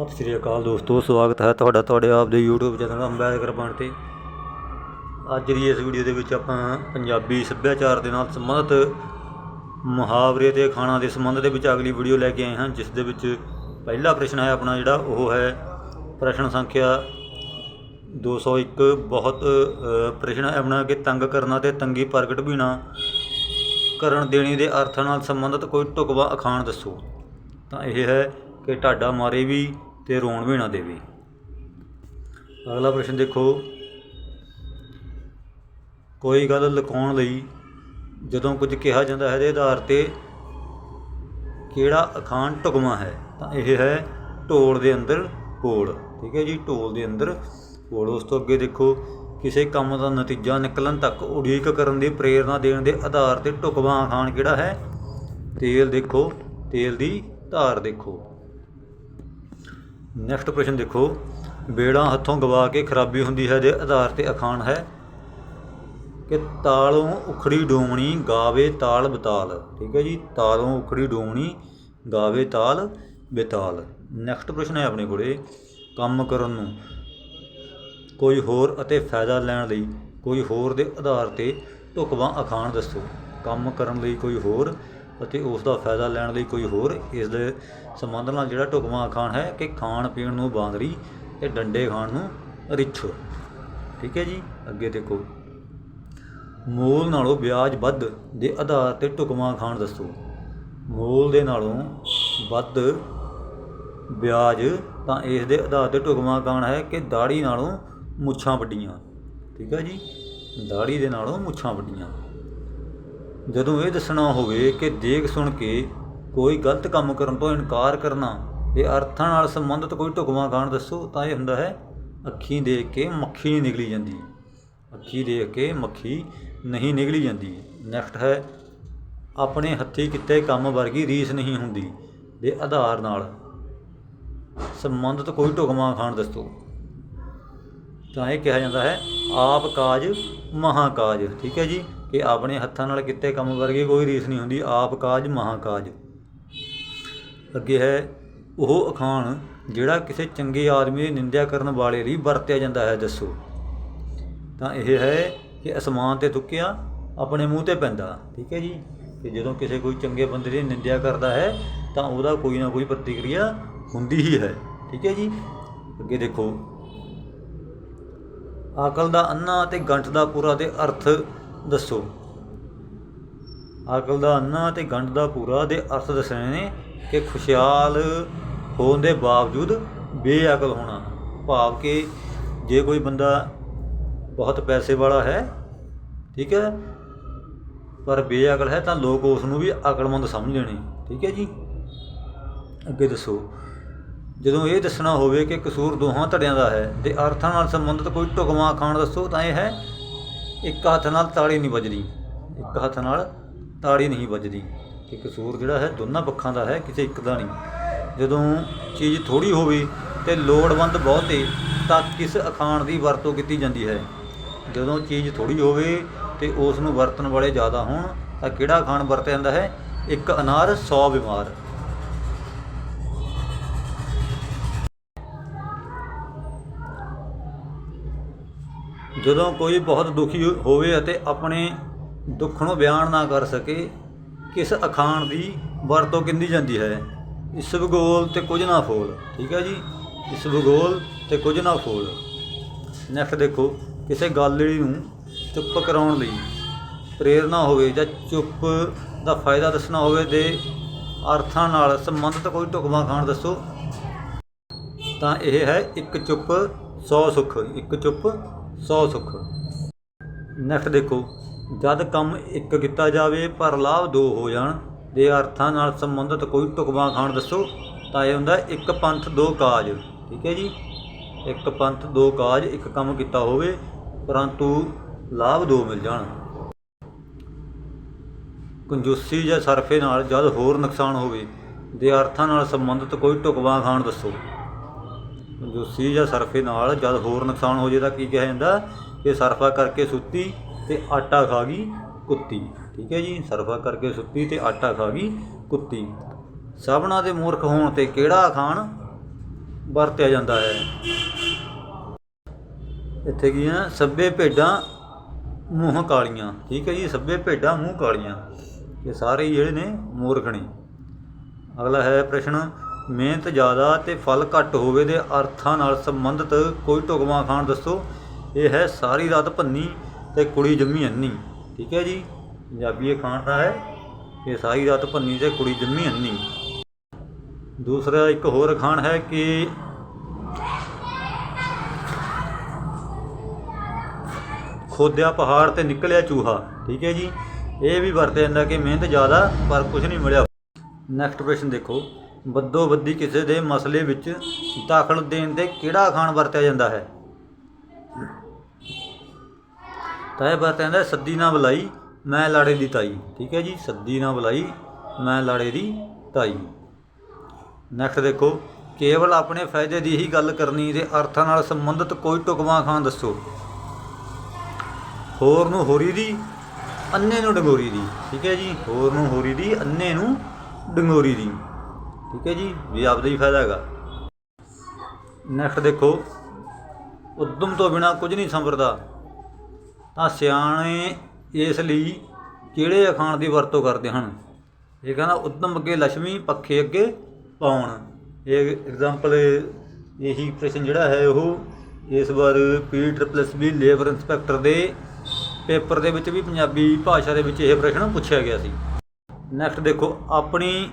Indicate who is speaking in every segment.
Speaker 1: ਸਤਿ ਸ਼੍ਰੀ ਅਕਾਲ ਦੋਸਤੋ, ਸਵਾਗਤ ਹੈ ਤੁਹਾਡਾ ਤੁਹਾਡੇ ਆਪ ਦੇ YouTube ਚੈਨਲ ਅੰਬੈਦਕਰ ਬਣ ਤੇ ਅੱਜ ਦੀ ਇਸ ਵੀਡੀਓ ਦੇ ਵਿੱਚ ਆਪਾਂ ਪੰਜਾਬੀ ਸੱਭਿਆਚਾਰ ਦੇ ਨਾਲ ਸੰਬੰਧਿਤ ਮੁਹਾਵਰੇ ਤੇ ਅਖਾਣਾਂ ਦੇ ਸੰਬੰਧ ਦੇ ਵਿੱਚ ਅਗਲੀ ਵੀਡੀਓ ਲੈ ਕੇ ਆਏ ਹਾਂ, ਜਿਸ ਦੇ ਵਿੱਚ ਪਹਿਲਾ ਪ੍ਰਸ਼ਨ ਹੈ ਆਪਣਾ ਜਿਹੜਾ, ਉਹ ਹੈ ਪ੍ਰਸ਼ਨ ਸੰਖਿਆ 201 ਬਹੁਤ ਪ੍ਰਸ਼ਨ ਹੈ ਆਪਣਾ ਕਿ ਤੰਗ ਕਰਨਾ ਤੇ ਤੰਗੀ ਪ੍ਰਗਟ ਵੀਣਾ ਕਰਨ ਦੇਣੀ ਦੇ ਅਰਥਾਂ ਨਾਲ ਸੰਬੰਧਿਤ ਕੋਈ ਢੁਕਵਾਂ ਅਖਾਣ ਦੱਸੋ। ਤਾਂ ਇਹ ਹੈ ਕਿ ਢਾਡਾ ਮਾਰੇ ਵੀ ਤੇ ਰੋਣ ਵੀ ਨਾ ਦੇਵੇ। ਅਗਲਾ ਪ੍ਰਸ਼ਨ ਦੇਖੋ। ਕੋਈ ਗੱਲ ਲੁਕਾਉਣ ਲਈ ਜਦੋਂ ਕੁਝ ਕਿਹਾ ਜਾਂਦਾ ਹੈ ਦੇ ਆਧਾਰ ਤੇ ਕਿਹੜਾ ਅਖਾਣ ਢੁਕਵਾਂ ਹੈ? ਤਾਂ ਇਹ ਹੈ ਢੋਲ ਦੇ ਅੰਦਰ ਪੋਲ ਠੀਕ ਹੈ ਜੀ, ਢੋਲ ਦੇ ਅੰਦਰ ਪੋਲ ਉਸ ਤੋਂ ਅੱਗੇ ਦੇਖੋ, ਕਿਸੇ ਕੰਮ ਦਾ ਨਤੀਜਾ ਨਿਕਲਣ ਤੱਕ ਉਡੀਕ ਕਰਨ ਦੀ ਪ੍ਰੇਰਣਾ ਦੇਣ ਦੇ ਆਧਾਰ ਤੇ ਢੁਕਵਾਂ ਅਖਾਣ ਕਿਹੜਾ ਹੈ? ਤੇਲ ਦੇਖੋ, ਤੇਲ ਦੀ ਧਾਰ ਦੇਖੋ। ਨੈਕਸਟ ਪ੍ਰਸ਼ਨ ਦੇਖੋ। ਬੇੜਾ ਹੱਥੋਂ ਗਵਾ ਕੇ ਖਰਾਬੀ ਹੁੰਦੀ ਹੈ ਦੇ ਆਧਾਰ ਤੇ ਅਖਾਣ ਹੈ ਕਿ ਤਾਲੋਂ ਉਖੜੀ ਡੋਮਣੀ ਗਾਵੇ ਤਾਲ ਬਤਾਲ। ਠੀਕ ਹੈ ਜੀ, ਤਾਲੋਂ ਉਖੜੀ ਡੋਮਣੀ ਗਾਵੇ ਤਾਲ ਬੇਤਾਲ। ਨੈਕਸਟ ਪ੍ਰਸ਼ਨ ਹੈ ਆਪਣੇ ਕੋਲੇ, ਕੰਮ ਕਰਨ ਨੂੰ ਕੋਈ ਹੋਰ ਅਤੇ ਫਾਇਦਾ ਲੈਣ ਲਈ ਕੋਈ ਹੋਰ ਦੇ ਆਧਾਰ ਤੇ ਢੁਕਵਾਂ ਅਖਾਣ ਦੱਸੋ। ਕੰਮ ਕਰਨ ਲਈ ਕੋਈ ਹੋਰ ਅਤੇ ਉਸ ਦਾ ਫਾਇਦਾ ਲੈਣ ਲਈ ਕੋਈ ਹੋਰ ਇਸ ਦੇ ਸੰਬੰਧ ਨਾਲ ਜਿਹੜਾ ਢੁਕਵਾਂ ਅਖਾਣ ਹੈ ਕਿ ਖਾਣ ਪੀਣ ਨੂੰ ਬਾਂਦਰੀ ਤੇ ਡੰਡੇ ਖਾਣ ਨੂੰ ਰਿੱਛ। ਠੀਕ ਹੈ ਜੀ, ਅੱਗੇ ਦੇਖੋ। ਮੂਲ ਨਾਲੋਂ ਵਿਆਜ ਵੱਧ ਦੇ ਆਧਾਰ ਤੇ ਢੁਕਵਾਂ ਖਾਣ ਦੱਸੋ। ਮੂਲ ਦੇ ਨਾਲੋਂ ਵੱਧ ਵਿਆਜ ਤਾਂ ਇਸ ਦੇ ਆਧਾਰ ਤੇ ਢੁਕਵਾਂ ਖਾਣ ਹੈ ਕਿ ਦਾੜੀ ਨਾਲੋਂ ਮੁੱਛਾਂ ਵੱਡੀਆਂ। ਠੀਕ ਹੈ ਜੀ, ਦਾੜੀ ਦੇ ਨਾਲੋਂ ਮੁੱਛਾਂ ਵੱਡੀਆਂ। ਜਦੋਂ ਇਹ ਦੱਸਣਾ ਹੋਵੇ ਕਿ ਦੇਖ ਸੁਣ ਕੇ ਕੋਈ ਗਲਤ ਕੰਮ ਕਰਨ ਤੋਂ ਇਨਕਾਰ ਕਰਨਾ ਤੇ ਅਰਥਾਂ ਨਾਲ ਸੰਬੰਧਿਤ ਕੋਈ ਢੁਕਵਾਂ ਖਾਣ ਦੱਸੋ ਤਾਂ ਇਹ ਹੁੰਦਾ ਹੈ, ਅੱਖੀਂ ਦੇਖ ਕੇ ਮੱਖੀ ਨਹੀਂ ਨਿਕਲੀ ਜਾਂਦੀ। ਅੱਖੀ ਦੇਖ ਕੇ ਮੱਖੀ ਨਹੀਂ ਨਿਕਲੀ ਜਾਂਦੀ। ਨੈਕਸਟ ਹੈ, ਆਪਣੇ ਹੱਥੀ ਕੀਤੇ ਕੰਮ ਵਰਗੀ ਰੀਸ ਨਹੀਂ ਹੁੰਦੀ ਦੇ ਆਧਾਰ ਨਾਲ। ਸੰਬੰਧਿਤ ਕੋਈ ਢੁਕਵਾਂ ਖਾਣ ਦੱਸੋ। ਤਾਂ ਇਹ ਕਿਹਾ ਜਾਂਦਾ ਹੈ, ਆਪ ਕਾਜ ਮਹਾ ਕਾਜ ਠੀਕ ਹੈ ਜੀ? ਕਿ ਆਪਣੇ ਹੱਥਾਂ ਨਾਲ ਕੀਤੇ ਕੰਮ ਵਰਗੀ ਕੋਈ ਰੀਸ ਨਹੀਂ ਹੁੰਦੀ, ਆਪ ਕਾਜ ਮਹਾ ਕਾਜ ਅੱਗੇ ਹੈ, ਉਹ ਅਖਾਣ ਜਿਹੜਾ ਕਿਸੇ ਚੰਗੇ ਆਦਮੀ ਦੀ ਨਿੰਦਿਆ ਕਰਨ ਵਾਲੇ ਲਈ ਵਰਤਿਆ ਜਾਂਦਾ ਹੈ, ਦੱਸੋ। ਤਾਂ ਇਹ ਹੈ ਕਿ ਅਸਮਾਨ ਤੇ ਥੁੱਕਿਆ, ਆਪਣੇ ਮੂੰਹ ਤੇ ਪੈਂਦਾ, ਠੀਕ ਹੈ ਜੀ? ਕਿ ਜਦੋਂ ਕਿਸੇ ਕੋਈ ਚੰਗੇ ਬੰਦੇ ਦੀ ਨਿੰਦਿਆ ਕਰਦਾ ਹੈ, ਤਾਂ ਉਹਦਾ ਕੋਈ ਨਾ ਕੋਈ ਪ੍ਰਤੀਕਿਰਿਆ ਹੁੰਦੀ ਹੀ ਹੈ, ਠੀਕ ਹੈ ਜੀ? ਅੱਗੇ ਦੇਖੋ। ਅਕਲ ਦਾ ਅੰਨਾ ਤੇ ਗੰਠ ਦਾ ਪੂਰਾ ਦੇ ਅਰਥ ਦੱਸੋ। ਅਕਲ ਦਾ ਅੰਨਾ ਤੇ ਗੰਢ ਦਾ ਪੂਰਾ ਦੇ ਅਰਥ ਦੱਸਣੇ ਨੇ ਕਿ ਖੁਸ਼ਹਾਲ ਹੋਣ ਦੇ ਬਾਵਜੂਦ ਬੇਅਕਲ ਹੋਣਾ। ਭਾਵ ਕਿ ਜੇ ਕੋਈ ਬੰਦਾ ਬਹੁਤ ਪੈਸੇ ਵਾਲਾ ਹੈ, ਠੀਕ ਹੈ, ਪਰ ਬੇਅਕਲ ਹੈ ਤਾਂ ਲੋਕ ਉਸ ਨੂੰ ਵੀ ਅਕਲਮੰਦ ਸਮਝ ਲੈਣੇ, ਠੀਕ ਹੈ ਜੀ। ਅੱਗੇ ਦੱਸੋ, ਜਦੋਂ ਇਹ ਦੱਸਣਾ ਹੋਵੇ ਕਿ ਕਸੂਰ ਦੋਹਾਂ ਧੜਿਆਂ ਦਾ ਹੈ ਤੇ ਅਰਥਾਂ ਨਾਲ ਸੰਬੰਧਿਤ ਕੋਈ ਢੁਕਵਾਂ ਖਾਣ ਦੱਸੋ ਤਾਂ ਇਹ ਹੈ ਇੱਕ ਹੱਥ ਨਾਲ ਤਾੜੀ ਨਹੀਂ ਵੱਜਦੀ, ਇੱਕ ਹੱਥ ਨਾਲ ਤਾੜੀ ਨਹੀਂ ਵੱਜਦੀ। ਕਿ ਕਸੂਰ ਜਿਹੜਾ ਹੈ, ਦੋਨਾਂ ਪੱਖਾਂ ਦਾ ਹੈ, ਕਿਸੇ ਇੱਕ ਦਾ ਨਹੀਂ। ਜਦੋਂ ਚੀਜ਼ ਥੋੜੀ ਹੋਵੇ ਤੇ ਲੋੜਵੰਦ ਬਹੁਤੇ, ਤਾਂ ਕਿਸ ਅਖਾਣ ਦੀ ਵਰਤੋਂ ਕੀਤੀ ਜਾਂਦੀ ਹੈ? ਜਦੋਂ ਚੀਜ਼ ਥੋੜੀ ਹੋਵੇ ਤੇ ਉਸ ਨੂੰ ਵਰਤਣ ਵਾਲੇ ਜ਼ਿਆਦਾ ਹੋਣ, ਤਾਂ ਕਿਹੜਾ ਅਖਾਣ ਵਰਤਿਆ ਜਾਂਦਾ ਹੈ? ਇੱਕ ਅਨਾਰ 100 ਬਿਮਾਰ। ਜਦੋਂ ਕੋਈ ਬਹੁਤ ਦੁਖੀ ਹੋਵੇ ਅਤੇ ਆਪਣੇ ਦੁੱਖ ਨੂੰ ਬਿਆਨ ਨਾ ਕਰ ਸਕੇ, ਕਿਸ ਅਖਾਣ ਦੀ ਵਰਤੋਂ ਕੀਤੀ ਜਾਂਦੀ ਹੈ? ਇਸ ਭੂਗੋਲ ਤੇ ਕੁਝ ਨਾ ਫੋਲ। ਠੀਕ ਹੈ ਜੀ? ਇਸ ਭੂਗੋਲ ਤੇ ਕੁਝ ਨਾ ਫੋਲ। ਨੈਕਸਟ ਦੇਖੋ, ਕਿਸੇ ਗਾਲੜੀ ਨੂੰ ਚੁੱਪ ਕਰਾਉਣ ਲਈ ਪ੍ਰੇਰਣਾ ਹੋਵੇ ਜਾਂ ਚੁੱਪ ਦਾ ਫਾਇਦਾ ਦੱਸਣਾ ਹੋਵੇ ਦੇ ਅਰਥਾਂ ਨਾਲ ਸੰਬੰਧਿਤ ਕੋਈ ਢੁਕਵਾਂ ਖਾਣ ਦੱਸੋ। ਤਾਂ ਇਹ ਹੈ ਇੱਕ ਚੁੱਪ 100 ਸੁੱਖ, ਇੱਕ ਚੁੱਪ 100 ਸੁੱਖ। ਨੈਕਸਟ ਦੇਖੋ, ਜਦ ਕੰਮ ਇੱਕ ਕੀਤਾ ਜਾਵੇ ਪਰ ਲਾਭ ਦੋ ਹੋ ਜਾਣ ਦੇ ਅਰਥਾਂ ਨਾਲ ਸੰਬੰਧਿਤ ਕੋਈ ਢੁਕਵਾਂ ਖਾਣ ਦੱਸੋ, ਤਾਂ ਇਹ ਹੁੰਦਾ ਇੱਕ ਪੰਥ ਦੋ ਕਾਜ। ਠੀਕ ਹੈ ਜੀ? ਇੱਕ ਪੰਥ ਦੋ ਕਾਜ, ਇੱਕ ਕੰਮ ਕੀਤਾ ਹੋਵੇ, ਪਰੰਤੂ ਲਾਭ ਦੋ ਮਿਲ ਜਾਣ। ਕੰਜੂਸੀ ਜਾਂ ਸਰਫੇ ਨਾਲ ਜਦ ਹੋਰ ਨੁਕਸਾਨ ਹੋਵੇ ਦੇ ਅਰਥਾਂ ਨਾਲ ਸੰਬੰਧਿਤ ਕੋਈ ਢੁਕਵਾਂ ਖਾਣ ਦੱਸੋ ਕੰਜੂਸੀ ਜਾਂ ਸਰਫੇ ਨਾਲ ਜਦ ਹੋਰ ਨੁਕਸਾਨ ਹੋ ਜੇ ਤਾਂ ਕੀ ਕਿਹਾ ਜਾਂਦਾ? ਕਿ ਸਰਫਾ ਕਰਕੇ ਸੁੱਤੀ ਤੇ ਆਟਾ ਖਾ ਗਈ, ਕੁੱਤੀ। ਠੀਕ ਹੈ ਜੀ? ਸਰਫਾ ਕਰਕੇ ਸੁੱਤੀ ਤੇ ਆਟਾ ਖਾ ਗਈ, ਕੁੱਤੀ। ਸਭਨਾ ਦੇ ਮੂਰਖ ਹੋਣ ਤੇ ਕਿਹੜਾ ਖਾਣ ਵਰਤਿਆ ਜਾਂਦਾ ਹੈ? ਇੱਥੇ ਕੀ ਹੈ ਸੱਬੇ ਭੇਡਾਂ ਮੂੰਹ ਕਾਲੀਆਂ। ਠੀਕ ਹੈ ਜੀ? ਸੱਬੇ ਭੇਡਾਂ ਮੂੰਹ ਕਾਲੀਆਂ। ਇਹ ਸਾਰੇ ਹੀ ਜਿਹੜੇ ਨੇ ਮੂਰਖ ਨੇ। ਅਗਲਾ ਹੈ ਪ੍ਰਸ਼ਨ ਮਿਹਨਤ ਜ਼ਿਆਦਾ ਤੇ ਫਲ ਘੱਟ ਹੋਵੇ ਦੇ ਅਰਥਾਂ ਨਾਲ ਸੰਬੰਧਿਤ ਕੋਈ ਢੁਕਵਾਂ ਖਾਣ ਦੱਸੋ। ਇਹ ਹੈ ਸਾਰੀ ਰਾਤ ਭੰਨੀ ਤੇ ਕੁੜੀ ਜੰਮੀ ਅੰਨੀ। ਠੀਕ ਹੈ ਜੀ? ਪੰਜਾਬੀ ਇਹ ਖਾਣ ਦਾ ਹੈ ਕਿ ਸਾਰੀ ਰਾਤ ਭੰਨੀ ਤੇ ਕੁੜੀ ਜੰਮੀ ਅੰਨੀ। ਦੂਸਰਾ ਇੱਕ ਹੋਰ ਖਾਣ ਹੈ ਕਿ ਖੋਦਿਆ ਪਹਾੜ ਤੇ ਨਿਕਲਿਆ ਚੂਹਾ। ਠੀਕ ਹੈ ਜੀ? ਇਹ ਵੀ ਵਰਤਿਆ ਜਾਂਦਾ ਕਿ ਮਿਹਨਤ ਜ਼ਿਆਦਾ ਪਰ ਕੁਝ ਨਹੀਂ ਮਿਲਿਆ। ਨੈਕਸਟ ਪ੍ਰਸ਼ਨ ਦੇਖੋ। ਬੱਦੋ ਬੱਦੀ ਕਿਸੇ ਦੇ ਮਸਲੇ ਵਿੱਚ ਦਾਖਲ ਦੇਣ 'ਤੇ ਕਿਹੜਾ ਖਾਣ ਵਰਤਿਆ ਜਾਂਦਾ ਹੈ? ਤਾਂ ਇਹ ਵਰਤਿਆ ਜਾਂਦਾ ਸੱਦੀ ਨਾ ਬੁਲਾਈ, ਮੈਂ ਲਾੜੇ ਦੀ ਤਾਈ। ਠੀਕ ਹੈ ਜੀ, ਸੱਦੀ ਨਾ ਬੁਲਾਈ, ਮੈਂ ਲਾੜੇ ਦੀ ਤਾਈ। ਨੈਕਸਟ ਦੇਖੋ, ਕੇਵਲ ਆਪਣੇ ਫਾਇਦੇ ਦੀ ਹੀ ਗੱਲ ਕਰਨੀ ਤੇ ਅਰਥਾਂ ਨਾਲ ਸੰਬੰਧਿਤ ਕੋਈ ਟੁਕਵਾ ਖਾਂ ਦੱਸੋ। ਹੋਰ ਨੂੰ ਹੋਰੀ ਦੀ, ਅੰਨੇ ਨੂੰ ਡੰਗੋਰੀ ਦੀ। ਠੀਕ ਹੈ ਜੀ, ਹੋਰ ਨੂੰ ਹੋਰੀ ਦੀ, ਅੰਨੇ ਨੂੰ ਡੰਗੋਰੀ ਦੀ। ਠੀਕ ਹੈ ਜੀ, ਵੀ ਆਪਦਾ ਹੀ ਫਾਇਦਾ ਹੈਗਾ। ਨੈਕਸਟ ਦੇਖੋ, ਉਦਮ ਤੋਂ ਬਿਨਾ ਕੁਝ ਨਹੀਂ ਸੰਭਰਦਾ ਤਾਂ ਸਿਆਣੇ ਇਸ ਲਈ ਕਿਹੜੇ ਅਖਾਣ ਦੀ ਵਰਤੋਂ ਕਰਦੇ ਹਨ? ਇਹ ਕਹਿੰਦਾ ਉਦਮ ਅੱਗੇ ਲక్ష్ਮੀ ਪੱਖੇ ਅੱਗੇ ਪਾਉਣ। ਇਹ ਐਗਜ਼ਾਮਪਲ ਇਹੀ ਪ੍ਰਸ਼ਨ ਜਿਹੜਾ ਹੈ ਉਹ ਇਸ ਵਾਰ P triple S B labour inspector ਦੇ ਪੇਪਰ ਦੇ ਵਿੱਚ ਵੀ ਪੰਜਾਬੀ ਭਾਸ਼ਾ ਦੇ ਵਿੱਚ ਇਹ ਪ੍ਰਸ਼ਨ ਪੁੱਛਿਆ ਗਿਆ ਸੀ। ਨੈਕਸਟ ਦੇਖੋ, ਆਪਣੀ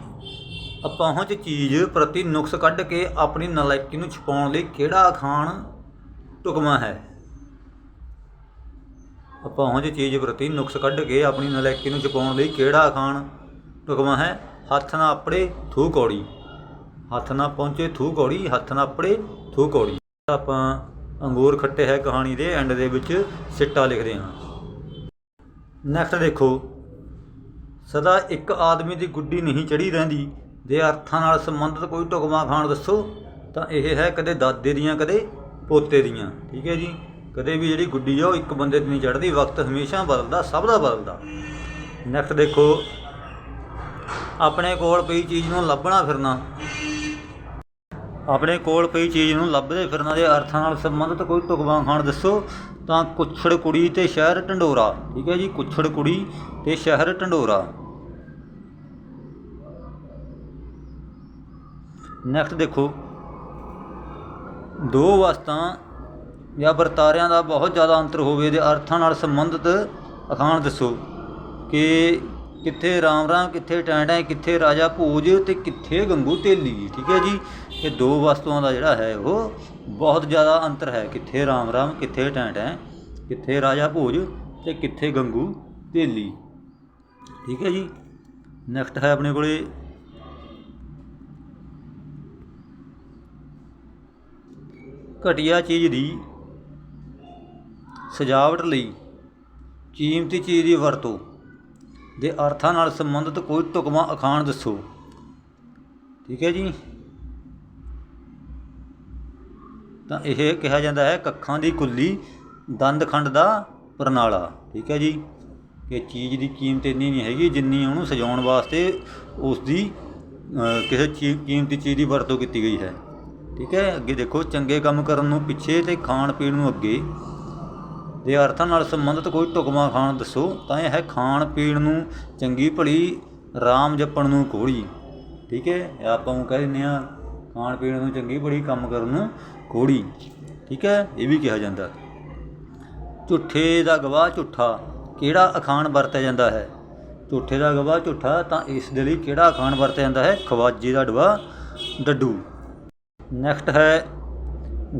Speaker 1: ਅਪਹੁੰਚ ਚੀਜ਼ ਪ੍ਰਤੀ ਨੁਕਸ ਕੱਢ ਕੇ ਆਪਣੀ ਨਲਾਇਕੀ ਨੂੰ ਛੁਪਾਉਣ ਲਈ ਕਿਹੜਾ ਅਖਾਣ ਢੁਕਵਾਂ ਹੈ? ਅਪਹੁੰਚ ਚੀਜ਼ ਪ੍ਰਤੀ ਨੁਕਸ ਕੱਢ ਕੇ ਆਪਣੀ ਨਲਾਇਕੀ ਨੂੰ ਛੁਪਾਉਣ ਲਈ ਕਿਹੜਾ ਅਖਾਣ ਢੁਕਵਾਂ ਹੈ? ਹੱਥ ਨਾ ਆਪੜੇ ਥੂ ਕੌੜੀ। ਹੱਥ ਨਾ ਪਹੁੰਚੇ ਥੂ ਕੌੜੀ, ਹੱਥ ਨਾ ਆਪੜੇ ਥੂ ਕੌੜੀ। ਆਪਾਂ ਅੰਗੂਰ ਖੱਟੇ ਹੈ ਕਹਾਣੀ ਦੇ ਐਂਡ ਦੇ ਵਿੱਚ ਸਿੱਟਾ ਲਿਖਦੇ ਹਾਂ। ਨੈਕਸਟ ਦੇਖੋ। ਸਦਾ ਇੱਕ ਆਦਮੀ ਦੀ ਗੁੱਡੀ ਨਹੀਂ ਚੜੀ ਰਹਿੰਦੀ। ਦੇ ਅਰਥਾਂ ਨਾਲ ਸੰਬੰਧਿਤ ਕੋਈ ਢੁਕਵਾਂ ਖਾਣ ਦੱਸੋ, ਤਾਂ ਇਹ ਹੈ ਕਦੇ ਦਾਦੇ ਦੀਆਂ, ਕਦੇ ਪੋਤੇ ਦੀਆਂ। ਠੀਕ ਹੈ ਜੀ? ਕਦੇ ਵੀ ਜਿਹੜੀ ਗੁੱਡੀ ਆ, ਉਹ ਇੱਕ ਬੰਦੇ 'ਤੇ ਨਹੀਂ ਚੜਦੀ ਵਕਤ ਹਮੇਸ਼ਾ ਬਦਲਦਾ, ਸਭ ਦਾ ਬਦਲਦਾ। ਨੈਕਸਟ ਦੇਖੋ, ਆਪਣੇ ਕੋਲ ਪਈ ਚੀਜ਼ ਨੂੰ ਲੱਭਣਾ ਫਿਰਨਾ। ਆਪਣੇ ਕੋਲ ਪਈ ਚੀਜ਼ ਨੂੰ ਲੱਭਦੇ ਫਿਰਨਾ ਦੇ ਅਰਥਾਂ ਨਾਲ ਸੰਬੰਧਿਤ ਕੋਈ ਢੁਕਵਾਂ ਖਾਣ ਦੱਸੋ, ਤਾਂ ਕੁੱਛੜ ਕੁੜੀ ਤੇ ਸ਼ਹਿਰ ਢੰਡੋਰਾ। ਠੀਕ ਹੈ ਜੀ? ਕੁੱਛੜ ਕੁੜੀ ਤੇ ਸ਼ਹਿਰ ਢੰਡੋਰਾ। ਨੈਕਸਟ ਦੇਖੋ। ਦੋ ਵਸਤਾਂ ਜਾਂ ਵਰਤਾਰਿਆਂ ਦਾ ਬਹੁਤ ਜ਼ਿਆਦਾ ਅੰਤਰ ਹੋਵੇ ਦੇ ਅਰਥਾਂ ਨਾਲ ਸੰਬੰਧਿਤ ਅਖਾਣ ਦੱਸੋ ਕਿ ਕਿੱਥੇ ਰਾਮ ਰਾਮ, ਕਿੱਥੇ ਟੈਂਟੈਂ ਕਿੱਥੇ ਰਾਜਾ ਭੋਜ ਤੇ ਕਿੱਥੇ ਗੰਗੂ ਤੇਲੀ, ਠੀਕ ਹੈ ਜੀ? ਇਹ ਦੋ ਵਸਤੂਆਂ ਦਾ ਜਿਹੜਾ ਹੈ ਉਹ ਬਹੁਤ ਜ਼ਿਆਦਾ ਅੰਤਰ ਹੈ। ਕਿੱਥੇ ਰਾਮ ਰਾਮ, ਕਿੱਥੇ ਟੈਂਟੈਂ ਕਿੱਥੇ ਰਾਜਾ ਭੋਜ ਤੇ ਕਿੱਥੇ ਗੰਗੂ ਤੇਲੀ, ਠੀਕ ਹੈ ਜੀ? ਨੈਕਸਟ ਹੈ ਆਪਣੇ ਕੋਲੇ ਘਟੀਆ ਚੀਜ਼ ਦੀ ਸਜਾਵਟ ਲਈ ਕੀਮਤੀ ਚੀਜ਼ ਦੀ ਵਰਤੋਂ ਦੇ ਅਰਥਾਂ ਨਾਲ ਸੰਬੰਧਿਤ ਕੋਈ ਢੁਕਵਾਂ ਅਖਾਣ ਦੱਸੋ। ਠੀਕ ਹੈ ਜੀ। ਤਾਂ ਇਹ ਕਿਹਾ ਜਾਂਦਾ ਹੈ ਕੱਖਾਂ ਦੀ ਕੁੱਲੀ ਦੰਦਖੰਡ ਦਾ ਪ੍ਰਣਾਲਾ। ਠੀਕ ਹੈ ਜੀ। ਕਿ ਚੀਜ਼ ਦੀ ਕੀਮਤ ਇੰਨੀ ਨਹੀਂ ਹੈਗੀ ਜਿੰਨੀ ਉਹਨੂੰ ਸਜਾਉਣ ਵਾਸਤੇ ਉਸ ਦੀ ਕਿਸੇ ਚੀਜ਼ ਕੀਮਤੀ ਚੀਜ਼ ਦੀ ਵਰਤੋਂ ਕੀਤੀ ਗਈ ਹੈ। ਠੀਕ ਹੈ? ਅੱਗੇ ਦੇਖੋ, ਚੰਗੇ ਕੰਮ ਕਰਨ ਨੂੰ ਪਿੱਛੇ ਤੇ ਖਾਣ ਪੀਣ ਨੂੰ ਅੱਗੇ। ਦੇ ਅਰਥਾਂ ਨਾਲ ਸੰਬੰਧਿਤ ਕੋਈ ਢੁਕਵਾਂ ਖਾਣ ਦੱਸੋ, ਤਾਂ ਇਹ ਹੈ ਖਾਣ ਪੀਣ ਨੂੰ ਚੰਗੀ ਭਲੀ, ਰਾਮ ਜਪਣ ਨੂੰ ਕੋੜੀ ਠੀਕ ਹੈ? ਆਪਾਂ ਨੂੰ ਕਹਿ ਦਿੰਦੇ ਆ ਖਾਣ ਪੀਣ ਨੂੰ ਚੰਗੀ ਭਲੀ, ਕੰਮ ਕਰਨ ਨੂੰ ਕੋੜੀ ਠੀਕ ਹੈ? ਇਹ ਵੀ ਕਿਹਾ ਜਾਂਦਾ। ਝੂਠੇ ਦਾ ਗਵਾਹ ਝੂਠਾ, ਕਿਹੜਾ ਅਖਾਣ ਵਰਤਿਆ ਜਾਂਦਾ ਹੈ? ਝੂਠੇ ਦਾ ਗਵਾਹ ਝੂਠਾ, ਤਾਂ ਇਸ ਦੇ ਲਈ ਕਿਹੜਾ ਅਖਾਣ ਵਰਤਿਆ ਜਾਂਦਾ ਹੈ? ਖਵਾਜੇ ਦਾ ਡਵਾ ਡੱਡੂ। ਨੈਕਸਟ ਹੈ,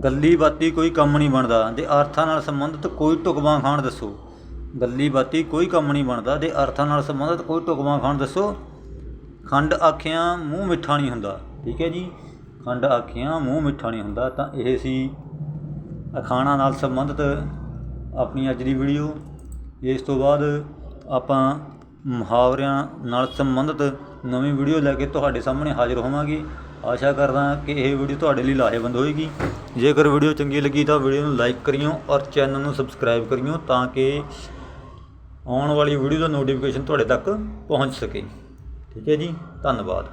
Speaker 1: ਗੱਲੀ ਬਾਤੀ ਕੋਈ ਕੰਮ ਨਹੀਂ ਬਣਦਾ। ਦੇ ਅਰਥਾਂ ਨਾਲ ਸੰਬੰਧਿਤ ਕੋਈ ਢੁਕਵਾਂ ਖਾਣ ਦੱਸੋ। ਗੱਲੀ ਬਾਤੀ ਕੋਈ ਕੰਮ ਨਹੀਂ ਬਣਦਾ। ਦੇ ਅਰਥਾਂ ਨਾਲ ਸੰਬੰਧਿਤ ਕੋਈ ਢੁਕਵਾਂ ਖਾਣ ਦੱਸੋ। ਖੰਡ ਆਖਿਆਂ, ਮੂੰਹ ਮਿੱਠਾ ਨਹੀਂ ਹੁੰਦਾ। ਠੀਕ ਹੈ ਜੀ? ਖੰਡ ਆਖਿਆਂ, ਮੂੰਹ ਮਿੱਠਾ ਨਹੀਂ ਹੁੰਦਾ। ਤਾਂ ਇਹ ਸੀ ਅਖਾਣਾਂ ਨਾਲ ਸੰਬੰਧਿਤ ਆਪਣੀ ਅੱਜ ਦੀ ਵੀਡੀਓ ਇਸ ਤੋਂ ਬਾਅਦ ਆਪਾਂ ਮੁਹਾਵਰਿਆਂ ਨਾਲ ਸੰਬੰਧਿਤ ਨਵੀਂ ਵੀਡੀਓ ਲੈ ਕੇ ਤੁਹਾਡੇ ਸਾਹਮਣੇ ਹਾਜ਼ਰ ਹੋਵਾਂਗੇ। ਆਸ਼ਾ ਕਰਦਾ ਕਿ ਇਹ ਵੀਡੀਓ ਤੁਹਾਡੇ ਲਈ ਲਾਹੇਵੰਦ ਹੋਏਗੀ। ਜੇਕਰ ਵੀਡੀਓ ਚੰਗੀ ਲੱਗੀ ਤਾਂ ਵੀਡੀਓ ਨੂੰ ਲਾਈਕ ਕਰਿਓ ਔਰ ਚੈਨਲ ਨੂੰ ਸਬਸਕ੍ਰਾਈਬ ਕਰਿਓ ਤਾਂ ਕਿ ਆਉਣ ਵਾਲੀ ਵੀਡੀਓ ਦਾ ਨੋਟੀਫਿਕੇਸ਼ਨ ਤੁਹਾਡੇ ਤੱਕ ਪਹੁੰਚ ਸਕੇ। ਠੀਕ ਹੈ ਜੀ, ਧੰਨਵਾਦ।